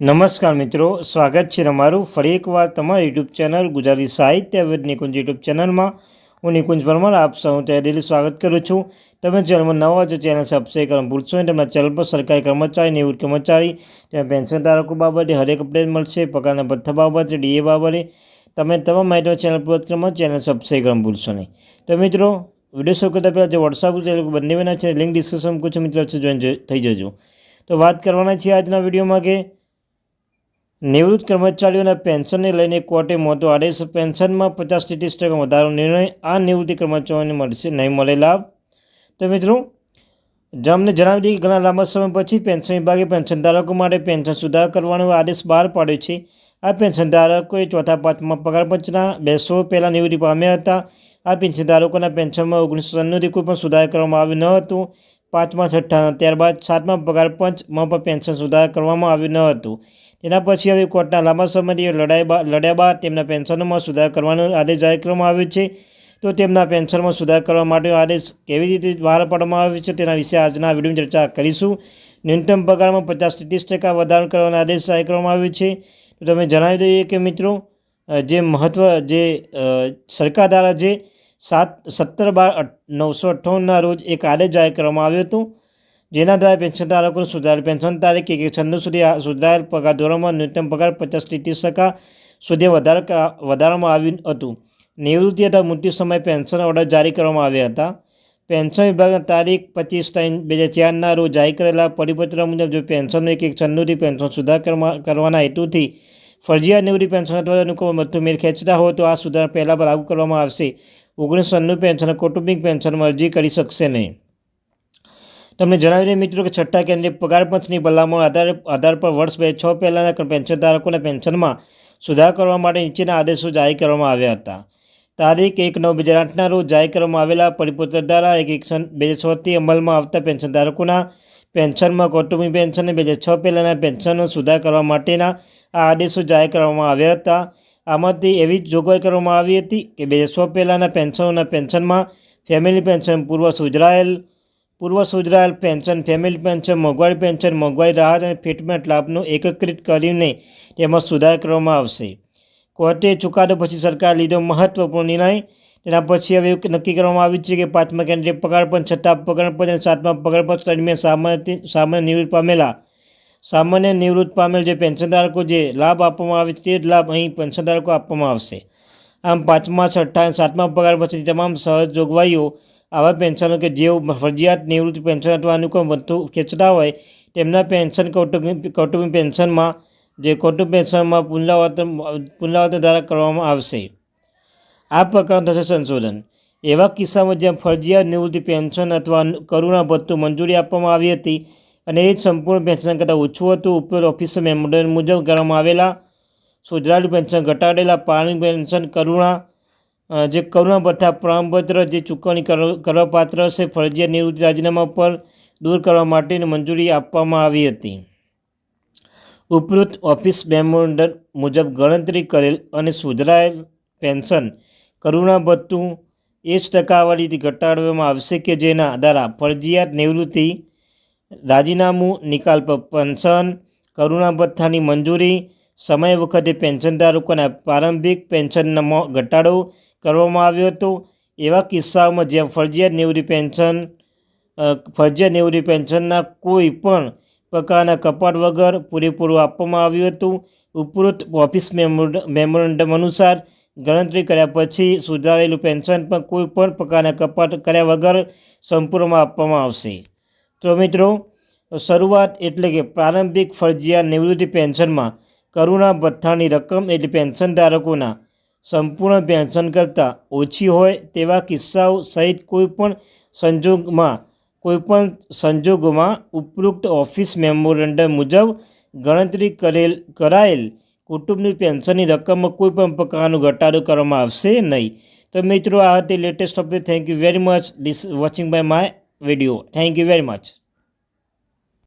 નમસ્કાર મિત્રો, સ્વાગત છે તમારું ફરી એકવાર તમારા યુટ્યુબ ચેનલ ગુજરાતી સાહિત્ય વિદ નિકુંજ યુટ્યુબ ચેનલમાં. હું નિકુંજ પરમાર, આપ સૌ તહેદીલી સ્વાગત કરું છું. તમે ચેનલમાં નવા જો ચેનલ સબસ્ક્રાઈબ કરવાનું ભૂલશો નહીં. તમારા ચેનલ પર સરકારી કર્મચારી નિવૃત્ત કર્મચારી તેમાં પેન્શન ધારકો બાબતે હરેક અપડેટ મળશે, પગારના ભથ્થા બાબતે ડીએ બાબતે. તમે તમામ માહિતી ચેનલ પર ચેનલ સબસ્ક્રાઈબ કરવાનું ભૂલશો નહીં. તો મિત્રો, વીડિયો શો કરતા પહેલાં જે વોટ્સઅપ છે, એ બંને બના છે. લિંક ડિસ્કશન કુછ મિત્રો જોઈન થઈ જજો. તો વાત કરવાના છીએ આજના વિડીયોમાં કે નિવૃત્ત કર્મચારીઓના પેન્શનને લઈને કોર્ટે મોટો આદેશ, પેન્શનમાં પચાસ ત્રીસ ટકા વધારો નિર્ણય આ નિવૃત્તિ કર્મચારીઓને મળશે, નહીં મળે લાભ. તો મિત્રો અમને જણાવી દઈએ કે ઘણા લાંબા સમય પછી પેન્શન વિભાગે પેન્શન ધારકો માટે પેન્શન સુધાર કરવાનો આદેશ બહાર પાડ્યો છે. આ પેન્શન ધારકોએ ચોથા, પાંચમાં પગાર પંચના બેસો પહેલાં નિવૃત્તિ પામ્યા હતા. આ પેન્શનધારકોના પેન્શનમાં ઓગણીસો સન્નુથી કોઈ પણ સુધાર કરવામાં આવ્યું ન હતું. પાંચમા છઠ્ઠા ત્યારબાદ સાતમા પગાર પંચમાં પણ પેન્શન સુધાર કરવામાં આવ્યું ન હતું. તેના પછી હવે કોર્ટના લાંબા સમયથી લડાઈ બાદ લડ્યા બાદ તેમના પેન્શનોમાં સુધાર કરવાનો આદેશ જાહેર કરવામાં આવ્યો છે. તો તેમના પેન્શનમાં સુધાર કરવા માટે આદેશ કેવી રીતે બહાર પાડવામાં આવ્યો છે તેના વિશે આજના વિડીયોની ચર્ચા કરીશું. ન્યૂનતમ પગારમાં પચાસથી ત્રીસ ટકા વધારો કરવાનો આદેશ જાહેર કરવામાં આવ્યો છે. તો તમે જણાવી દઈએ કે મિત્રો જે મહત્ત્વ જે સરકાર દ્વારા જે સાત, સત્તર બાર નવસો અઠ્ઠાવનના રોજ એક આદેશ જાહેર કરવામાં આવ્યો હતો, જેના દ્વારા પેન્શન ધારકોને સુધારેલ પેન્શન તારીખ એક છન્નું સુધી સુધારેલ પગાર ધોરણમાં ન્યૂનતમ પગાર પચાસથી ત્રીસ ટકા સુધી વધાર વધારવામાં આવ્યું હતું. નિવૃત્તિ અથવા મૃત્યુ સમયે પેન્શન ઓર્ડર જારી કરવામાં આવ્યા હતા. પેન્શન વિભાગના તારીખ પચીસ ત્રણ બે હજાર ચારના રોજ જાહેર કરેલા પરિપત્ર મુજબ જો પેન્શનનું એક એક છન્નુથી પેન્શન સુધાર કરવાના હેતુથી ફરજિયાત નિવૃત્તિ પેન્શન અથવા અનુકૂળ મતું મેળ ખેંચતા હોય તો આ સુધાર પહેલાં લાગુ કરવામાં આવશે. ઓગણીસો સન્નું પેન્શન કૌટુંબિક પેન્શનમાં અરજી કરી શકશે નહીં. તમને જણાવી મિત્રો કે છઠ્ઠા કેન્દ્રીય પગાર પંચની ભલામણ આધાર આધાર પર વર્ષ બે છ પહેલાંના પેન્શનધારકોના પેન્શનમાં સુધાર કરવા માટે નીચેના આદેશો જાહેર કરવામાં આવ્યા હતા. તારીખ એક નવ બે હજાર આઠના રોજ જાહેર કરવામાં આવેલા પરિપત્ર દ્વારા એક એક બે હજાર છથી અમલમાં આવતા પેન્શન ધારકોના પેન્શનમાં કૌટુંબિક પેન્શન બે હજાર છ પહેલાંના પેન્શનનો સુધાર કરવા માટેના આ આદેશો જાહેર કરવામાં આવ્યા હતા. આમાંથી એવી જ જોગવાઈ કરવામાં આવી હતી કે બે સો પહેલાંના પેન્શનોના પેન્શનમાં ફેમિલી પેન્શન પૂર્વ સુધરાયેલ પૂર્વ સુધરાયેલ પેન્શન ફેમિલી પેન્શન મોંઘવારી પેન્શન, મોંઘવારી રાહત અને ફિટમેન્ટ લાભનો એકત્રિત કરીને તેમાં સુધાર કરવામાં આવશે. કોર્ટે ચુકાદો પછી સરકાર લીધો મહત્વપૂર્ણ નિર્ણય. તેના પછી હવે નક્કી કરવામાં આવ્યું છે કે પાંચમા કેન્દ્રીય પગાર પણ છઠ્ઠા પગાર પણ અને સાતમા પગાર પણ દરમિયાન સામાન્ય સામાન્ય નિવૃત્ત પામેલા સામાન્ય નિવૃત્ત પામેલ જે પેન્શનધારકો જે લાભ આપવામાં આવે છે, તે જ લાભ અહીં પેન્શનધારકો આપવામાં આવશે. આમ પાંચમા, છઠ્ઠા અને સાતમા પગાર પછી તમામ સહજ જોગવાઈઓ આવા પેન્શનો કે જેઓ ફરજિયાત નિવૃત્તિ પેન્શન અથવા અનુકૂળ વધતું ખેંચતા હોય, તેમના પેન્શન કૌટુંબિક કૌટુંબિક પેન્શનમાં, જે કૌટુંબ પેન્શનમાં પુનરાવર્તન પુનરાવર્તન દ્વારા કરવામાં આવશે. આ પ્રકારનું થશે સંશોધન. એવા કિસ્સામાં જ્યાં ફરજિયાત નિવૃત્તિ પેન્શન અથવા કરુણા ભથ્થું મંજૂરી આપવામાં આવી હતી અને એ જ સંપૂર્ણ પેન્શન કરતાં ઓછું હતું. ઉપરોક્ત ઓફિસ મેમોરિયલ મુજબ કરવામાં આવેલા સુધરાયેલું પેન્શન ઘટાડેલા પાણી પેન્શન, કરુણા જે કરુણા ભથ્થા પ્રમાણપત્ર, જે ચૂકવણી કરવાપાત્ર હશે ફરજિયાત નિવૃત્તિ રાજીનામા પર દૂર કરવા માટેની મંજૂરી આપવામાં આવી હતી. ઉપરોક્ત ઓફિસ મેમોરેન્ડમ મુજબ ગણતરી કરેલ અને સુધરાયેલ પેન્શન કરુણા ભથ્થું એ જ ટકાવારીથી ઘટાડવામાં આવશે કે જેના દ્વારા ફરજિયાત નિવૃત્તિ રાજીનામું, નિકાલ પર પેન્શન કરુણા ભથ્થાની મંજૂરી, સમય વખતે પેન્શનધારકોના પ્રારંભિક પેન્શનમાં ઘટાડો કરવામાં આવ્યો હતો. એવા કિસ્સાઓમાં જ્યાં ફરજિયાત નિવૃત્તિ પેન્શન ફરજિયાત નિવૃત્તિ પેન્શનના કોઈ પણ પ્રકારના કપાટ વગર પૂરેપૂરું આપવામાં આવ્યું હતું. ઉપરોક્ત ઓફિસ મેમોરેન્ડમ અનુસાર ગણતરી કર્યા પછી સુધારેલું પેન્શન પણ કોઈ પણ પ્રકારના કપાટ કર્યા વગર સંપૂર્ણમાં આપવામાં આવશે. તો મિત્રો, શરૂઆત એટલે કે પ્રારંભિક ફરજિયાત નિવૃત્તિ પેન્શનમાં કરુણા ભથ્થાની રકમ એટલે પેન્શન ધારકોના સંપૂર્ણ પેન્શન કરતાં ઓછી હોય તેવા કિસ્સાઓ સહિત કોઈપણ સંજોગમાં કોઈપણ સંજોગોમાં ઉપરોક્ત ઓફિસ મેમોરેન્ડમ મુજબ ગણતરી કરેલ, કરાયેલ કુટુંબની પેન્શનની રકમમાં કોઈપણ પ્રકારનો ઘટાડો કરવામાં આવશે નહીં. તો મિત્રો, આ હતી latest update thank you very much this watching bye my video thank you very much